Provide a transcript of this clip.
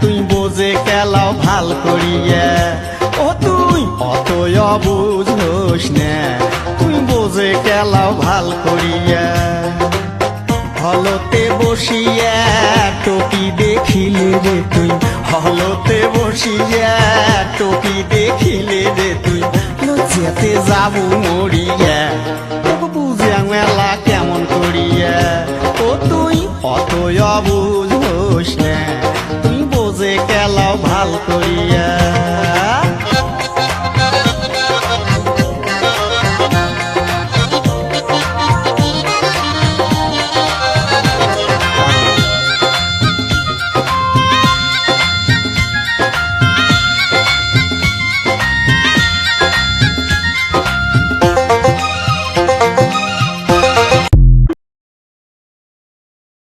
তুই বোঝে কেলাও ভালো করিয়া। ও তুই অতই অবুঝ হোস না, তুই বোঝে কেলাও ভালো করিয়া। হলতে বসিয়া টপি দেখিলে রে তুই, হলতে বসিয়া টপি দেখিলে রে তুই, লজ্জাতে যাব মরিয়া। অত অবুঝ তুই বোঝে কেলাও ভালো করিয়া।